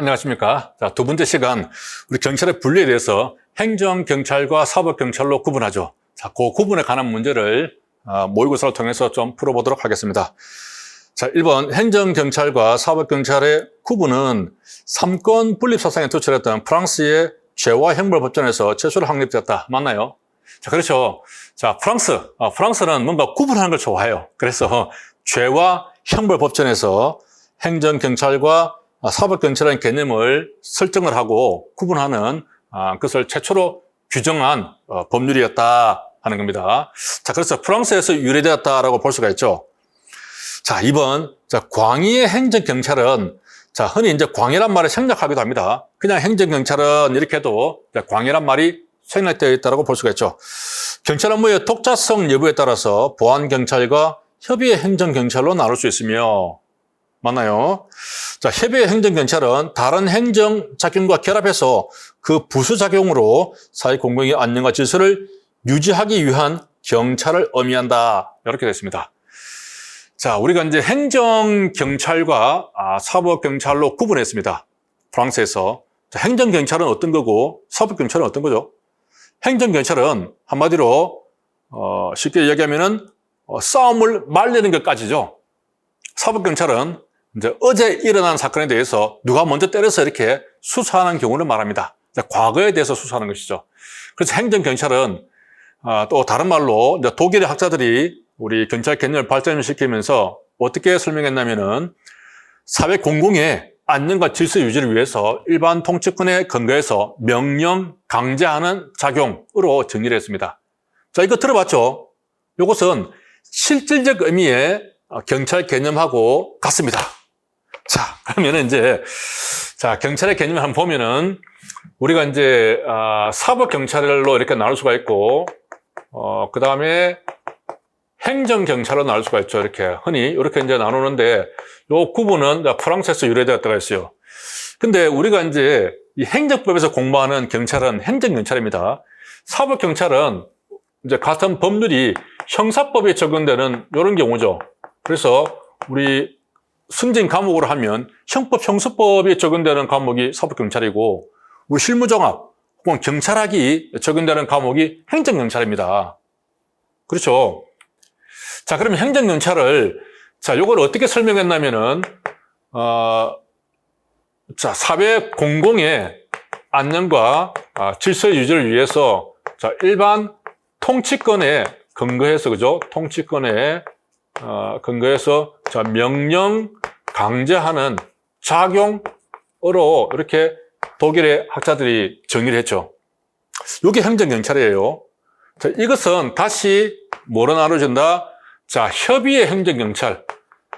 안녕하십니까. 자, 두 번째 시간, 우리 경찰의 분리에 대해서 행정경찰과 사법경찰로 구분하죠. 자, 그 구분에 관한 문제를 아, 모의고사를 통해서 좀 풀어보도록 하겠습니다. 자, 1번 행정경찰과 사법경찰의 구분은 삼권 분립사상에 도출했던 프랑스의 죄와 형벌법전에서 최초로 확립되었다. 맞나요? 자, 그렇죠. 자, 프랑스. 아, 프랑스는 뭔가 구분하는 걸 좋아해요. 그래서 죄와 형벌법전에서 행정경찰과 아, 사법경찰이라는 개념을 설정을 하고 구분하는 아, 그것을 최초로 규정한 어, 법률이었다 하는 겁니다. 자, 그래서 프랑스에서 유래되었다라고 볼 수가 있죠. 자, 2번. 자, 광의의 행정경찰은 자, 흔히 이제 광해란 말을 생략하기도 합니다. 그냥 행정경찰은 이렇게 해도 자, 광해란 말이 생략되어 있다고 볼 수가 있죠. 경찰 업무의 독자성 여부에 따라서 보안경찰과 협의의 행정경찰로 나눌 수 있으며, 맞나요? 자, 협의의 행정경찰은 다른 행정작용과 결합해서 그 부수작용으로 사회 공공의 안녕과 질서를 유지하기 위한 경찰을 의미한다. 이렇게 됐습니다. 자, 우리가 이제 행정경찰과 아, 사법경찰로 구분했습니다. 프랑스에서. 자, 행정경찰은 어떤 거고, 사법경찰은 어떤 거죠? 행정경찰은 한마디로, 어, 쉽게 이야기하면 은, 어, 싸움을 말리는 것까지죠. 사법경찰은 이제 어제 일어난 사건에 대해서 누가 먼저 때려서 이렇게 수사하는 경우를 말합니다. 자, 과거에 대해서 수사하는 것이죠. 그래서 행정경찰은 아, 또 다른 말로 독일의 학자들이 우리 경찰 개념을 발전시키면서 어떻게 설명했냐면은 사회 공공의 안녕과 질서 유지를 위해서 일반 통치권에 근거해서 명령 강제하는 작용으로 정리를 했습니다. 자, 이거 들어봤죠? 이것은 실질적 의미의 경찰 개념하고 같습니다. 자, 그러면 이제, 자, 경찰의 개념을 한번 보면은 우리가 이제, 아, 사법경찰로 이렇게 나눌 수가 있고, 어, 그 다음에 행정경찰로 나눌 수가 있죠. 이렇게. 흔히 이렇게 이제 나누는데, 요 구분은 프랑스에서 유래되었다가 있어요. 근데 우리가 이제 이 행정법에서 공부하는 경찰은 행정경찰입니다. 사법경찰은 이제 같은 법률이 형사법에 적용되는 이런 경우죠. 그래서 우리 승진 과목으로 하면 형법, 형사법에 적용되는 과목이 사법경찰이고, 우리 실무정학 혹은 경찰학이 적용되는 과목이 행정경찰입니다. 그렇죠? 자, 그러면 행정경찰을, 자, 요걸 어떻게 설명했냐면은, 어, 자, 사회 공공의 안녕과 아, 질서 유지를 위해서, 자, 일반 통치권에 근거해서, 그죠? 통치권에, 어, 근거해서, 자, 명령 강제하는 작용으로 이렇게 독일의 학자들이 정의를 했죠. 이게 행정경찰이에요. 자, 이것은 다시 뭐로 나눠진다? 자, 협의의 행정경찰.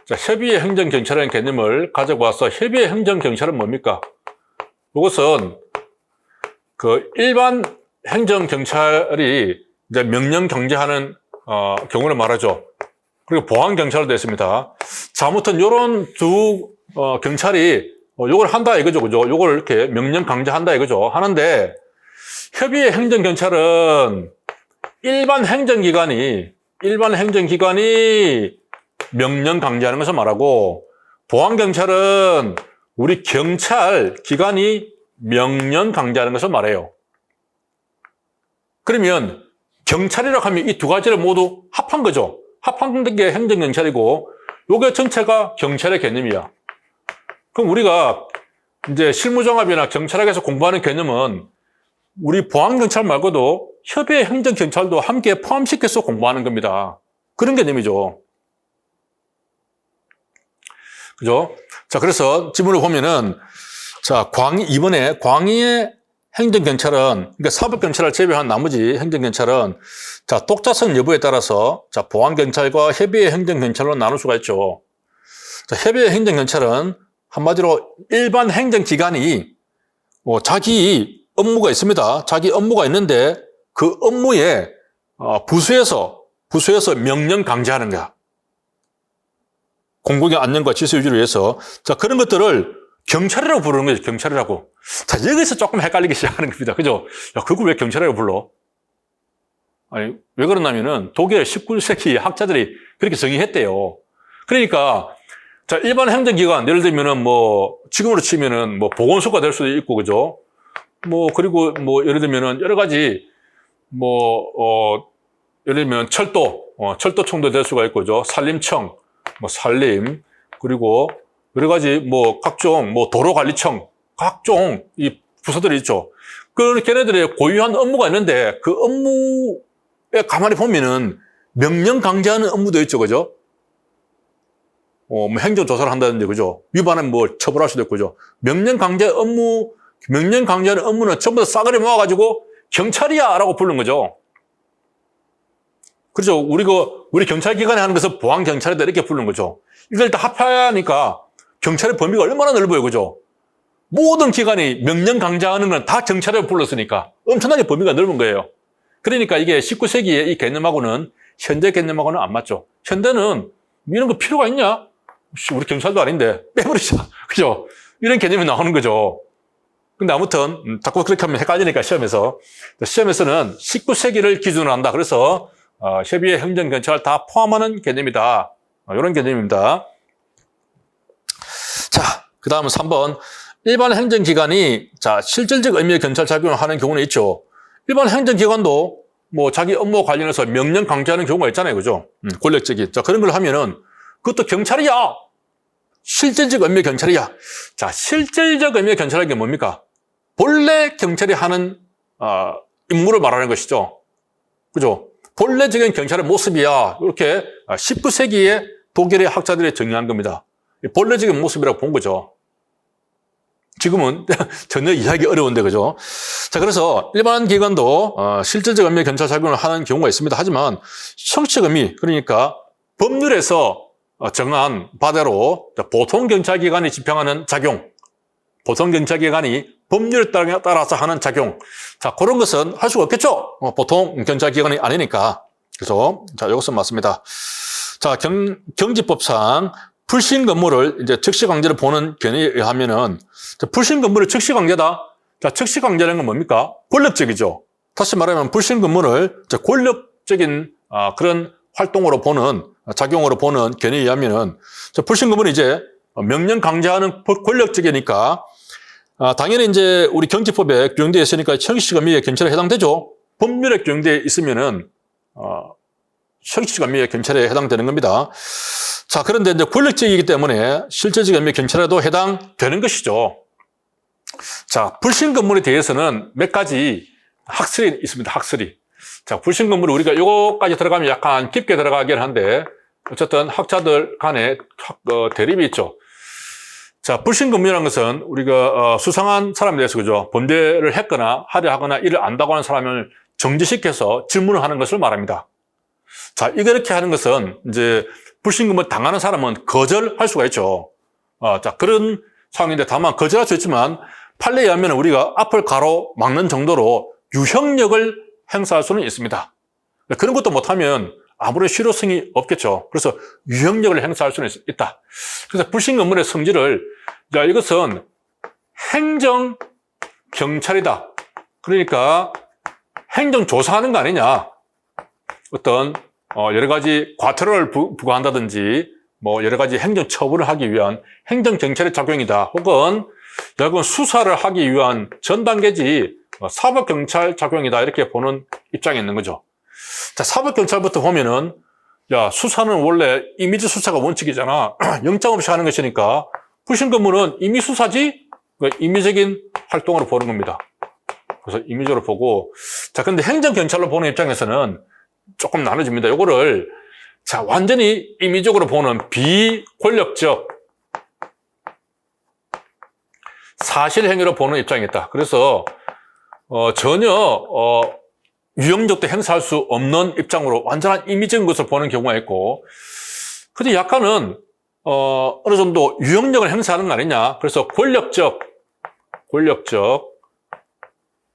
자, 협의의 행정경찰이라는 개념을 가지고 와서 협의의 행정경찰은 뭡니까? 이것은 그 일반 행정경찰이 이제 명령 경제하는 어, 경우를 말하죠. 그리고 보안 경찰도 있습니다. 자, 아무튼 요런 두 어, 경찰이 어, 요걸 한다 이거죠. 그죠? 요걸 이렇게 명령 강제한다 이거죠. 하는데 협의의 행정 경찰은 일반 행정기관이 일반 행정기관이 명령 강제하는 것을 말하고 보안 경찰은 우리 경찰 기관이 명령 강제하는 것을 말해요. 그러면 경찰이라고 하면 이 두 가지를 모두 합한 거죠. 합한 게 행정경찰이고 요게 전체가 경찰의 개념이야. 그럼 우리가 이제 실무종합이나 경찰학에서 공부하는 개념은 우리 보안경찰 말고도 협의 행정경찰도 함께 포함시켜서 공부하는 겁니다. 그런 개념이죠. 그죠? 자, 그래서 지문을 보면은, 자, 광, 이번에 광의의 행정경찰은, 그러니까 사법경찰을 제외한 나머지 행정경찰은, 자, 독자성 여부에 따라서, 자, 보안경찰과 협의의 행정경찰로 나눌 수가 있죠. 자, 협의의 행정경찰은 한마디로 일반 행정기관이 뭐 자기 업무가 있습니다. 자기 업무가 있는데 그 업무에 어, 부수에서 부수에서 명령 강제하는 거야. 공공의 안녕과 질서 유지를 위해서 자 그런 것들을 경찰이라고 부르는 거죠. 경찰이라고. 자 여기서 조금 헷갈리기 시작하는 겁니다. 그죠? 야 그걸 왜 경찰이라고 불러? 아니 왜 그러냐면은 독일 19세기 학자들이 그렇게 정의했대요. 그러니까 자, 일반 행정기관, 예를 들면은 뭐, 지금으로 치면은 뭐, 보건소가 될 수도 있고, 그죠? 뭐, 그리고 뭐, 예를 들면은 여러 가지, 뭐, 어, 예를 들면 철도, 어, 철도청도 될 수가 있고, 그죠? 산림청, 뭐, 산림, 그리고 여러 가지 뭐, 각종 뭐, 도로관리청, 각종 이 부서들이 있죠. 그, 걔네들의 고유한 업무가 있는데, 그 업무에 가만히 보면은 명령 강제하는 업무도 있죠, 그죠? 어, 뭐 행정 조사를 한다든지, 그죠? 위반하면 뭐 처벌할 수도 있고, 그죠? 명령 강제 업무, 명령 강제하는 업무는 전부 다 싸그리 모아가지고 경찰이야! 라고 부르는 거죠. 그렇죠. 우리 그, 우리 경찰기관에 하는 것을 보안경찰이다 이렇게 부르는 거죠. 이걸 다 합하니까 경찰의 범위가 얼마나 넓어요. 그죠? 모든 기관이 명령 강제하는 건 다 경찰을 불렀으니까 엄청나게 범위가 넓은 거예요. 그러니까 이게 19세기의 이 개념하고는 현대 개념하고는 안 맞죠. 현대는 이런 거 필요가 있냐? 씨, 우리 경찰도 아닌데 빼버리자. 그죠? 이런 개념이 나오는 거죠. 근데 아무튼 음, 자꾸 그렇게 하면 헷갈리니까 시험에서 시험에서는 19세기를 기준으로 한다. 그래서 어, 협의회 행정 경찰 다 포함하는 개념이다. 어, 이런 개념입니다. 자, 그 다음은 3번. 일반 행정기관이 자 실질적 의미의 경찰 작용을 하는 경우는 있죠. 일반 행정기관도 뭐 자기 업무 관련해서 명령 강제하는 경우가 있잖아요. 그죠? 음, 권력적인. 자, 그런 걸 하면은 그것도 경찰이야! 실질적 의미의 경찰이야. 자, 실질적 의미의 경찰이라는 게 뭡니까? 본래 경찰이 하는, 어, 임무를 말하는 것이죠. 그죠? 본래적인 경찰의 모습이야. 이렇게 19세기에 독일의 학자들이 정의한 겁니다. 본래적인 모습이라고 본 거죠. 지금은 전혀 이해하기 어려운데, 그죠? 자, 그래서 일반 기관도 어, 실질적 의미의 경찰 작용을 하는 경우가 있습니다. 하지만 형식 의미, 그러니까 법률에서 어, 정한 바대로 보통 경찰기관이 집행하는 작용, 보통 경찰기관이 법률에 따라- 따라서 하는 작용. 자, 그런 것은 할 수가 없겠죠? 어, 보통 경찰기관이 아니니까. 그래서, 자, 이것은 맞습니다. 자, 경, 경지법상 불신 건물을 이제 즉시 강제로 보는 견해에 의하면은 자, 불신 건물을 즉시 강제다. 자, 즉시 강제라는 건 뭡니까? 권력적이죠. 다시 말하면 불신 건물을 자, 권력적인 아, 그런 활동으로 보는 작용으로 보는 견해에 의하면은 자, 불신 건물은 이제 명령 강제하는 권력적이니까 아, 당연히 이제 우리 경제법에 규정되어 있으니까 형식의미에 경찰에 해당되죠. 법률에 규정되어 있으면은 어, 형식의미에 경찰에 해당되는 겁니다. 자, 그런데 이제 권력적이기 때문에 의미의 경찰에도 해당되는 것이죠. 자, 불신 건물에 대해서는 몇 가지 학설이 있습니다. 학설이. 자, 불신 건물 우리가 요거까지 들어가면 약간 깊게 들어가긴 한데 어쨌든 학자들 간에 학- 어, 대립이 있죠. 자, 불신 건물이라는 것은 우리가 어, 수상한 사람에 대해서 그죠? 범죄를 했거나 하려 하거나 이를 안다고 하는 사람을 정지시켜서 질문을 하는 것을 말합니다. 자, 이렇게 하는 것은 이제 불신금을 당하는 사람은 거절할 수가 있죠. 어, 자, 그런 상황인데 다만 거절할 수 있지만 판례에 의하면 우리가 앞을 가로 막는 정도로 유형력을 행사할 수는 있습니다. 그런 것도 못하면 아무런 실효성이 없겠죠. 그래서 유형력을 행사할 수는 있- 있다. 그래서 불신검문의 성질을 자 이것은 행정 경찰이다. 그러니까 행정 조사하는 거 아니냐. 어떤 어, 여러 가지 과태료를 부, 부과한다든지 뭐 여러 가지 행정 처분을 하기 위한 행정 경찰의 작용이다. 혹은 여건 수사를 하기 위한 전 단계지 어, 사법 경찰 작용이다. 이렇게 보는 입장이 있는 거죠. 자, 사법 경찰부터 보면은 야, 수사는 원래 이미지 수사가 원칙이잖아. 영장 없이 하는 것이니까 불신 근무는 이미 수사지 그 임의적인 활동으로 보는 겁니다. 그래서 임의적으로 보고 자, 근데 행정 경찰로 보는 입장에서는 조금 나눠집니다. 요거를 자, 완전히 임의적으로 보는 비권력적 사실 행위로 보는 입장이 있다. 그래서 어, 전혀 어, 유형적도 행사할 수 없는 입장으로 완전한 임의적인 것을 보는 경우가 있고, 근데 약간은 어, 어느 정도 유형력을 행사하는 거 아니냐. 그래서 권력적, 권력적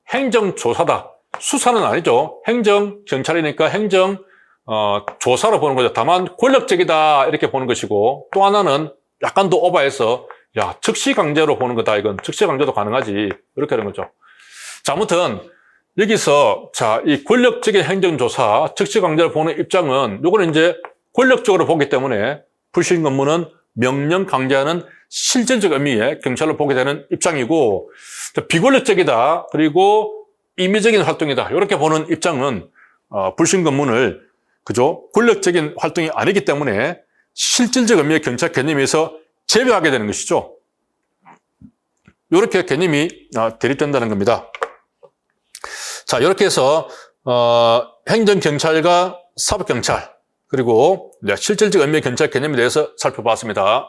행정조사다. 수사는 아니죠. 행정 경찰이니까 행정 어, 조사로 보는 거죠. 다만 권력적이다 이렇게 보는 것이고 또 하나는 약간 더 오버해서 야 즉시 강제로 보는 거다. 이건 즉시 강제도 가능하지 이렇게 하는 거죠. 자 아무튼 여기서 자 이 권력적인 행정조사 즉시 강제로 보는 입장은 요거는 이제 권력적으로 보기 때문에 불신 근무는 명령 강제하는 실질적 의미의 경찰로 보게 되는 입장이고 또 비권력적이다 그리고 임의적인 활동이다 이렇게 보는 입장은 어, 불신검문을 그죠 권력적인 활동이 아니기 때문에 실질적 의미의 경찰 개념에서 제외하게 되는 것이죠. 이렇게 개념이 어, 대립된다는 겁니다. 자 이렇게 해서 어, 행정경찰과 사법경찰 그리고 네, 실질적 의미의 경찰 개념에 대해서 살펴봤습니다.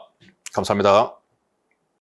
감사합니다.